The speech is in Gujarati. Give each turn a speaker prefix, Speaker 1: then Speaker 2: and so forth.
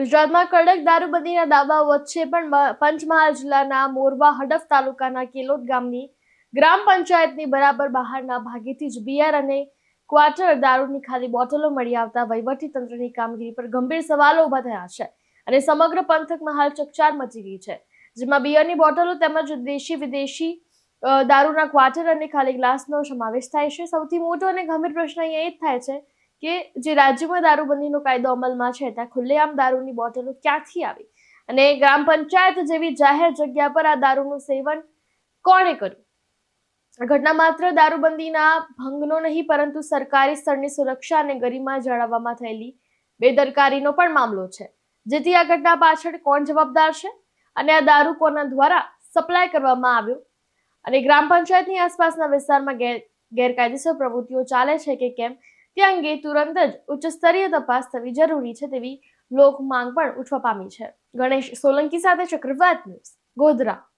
Speaker 1: ગુજરાતમાં કડક દારૂબંધીના દાવા વચ્ચે પણ પંચમહાલ જિલ્લાના મોરવા હડફ તાલુકાના કેલોદ ગામની ગ્રામ પંચાયતની બરાબર બહારના ભાગેથી જ બિયર અને ક્વાર્ટર દારૂની ખાલી બોટલો મળી આવતા વહીવટી તંત્રની કામગીરી પર ગંભીર સવાલો ઊભા થયા છે અને સમગ્ર પંથકમાં હાલ ચકચાર મચી ગઈ છે, જેમાં બિયરની બોટલો તેમજ દેશી વિદેશી દારૂના ક્વાર્ટર અને ખાલી ગ્લાસનો સમાવેશ થાય છે. સૌથી મોટો અને ગંભીર પ્રશ્ન અહીંયા એ જ થાય છે કે જે રાજ્યમાં દારૂબંધીનો કાયદો અમલમાં છે, ત્યાં ખુલ્લેઆમ દારૂની બોટલો ક્યાંથી આવી? અને ગ્રામ પંચાયત જેવી જાહેર જગ્યા પર આ દારૂનું સેવન કોણે કર્યું? ઘટના માત્ર દારૂબંધીના ભંગનો નહીં, પરંતુ સરકારી સ્થળની સુરક્ષા અને ગરિમા જાળવવામાં થયેલી બેદરકારીનો પણ મામલો છે. જેથી આ ઘટના પાછળ કોણ જવાબદાર છે? અને આ દારૂ કોના દ્વારા સપ્લાય કરવામાં આવ્યો? અને ગ્રામ પંચાયતની આસપાસના વિસ્તારમાં ગેરકાયદેસર પ્રવૃત્તિઓ ચાલે છે કે કેમ? તે અંગે તુરંત જ ઉચ્ચ સ્તરીય તપાસ થવી જરૂરી છે તેવી લોક માંગ પણ ઉઠવા પામી છે. ગણેશ સોલંકી સાથે ચક્રવાત ન્યૂઝ, ગોધરા.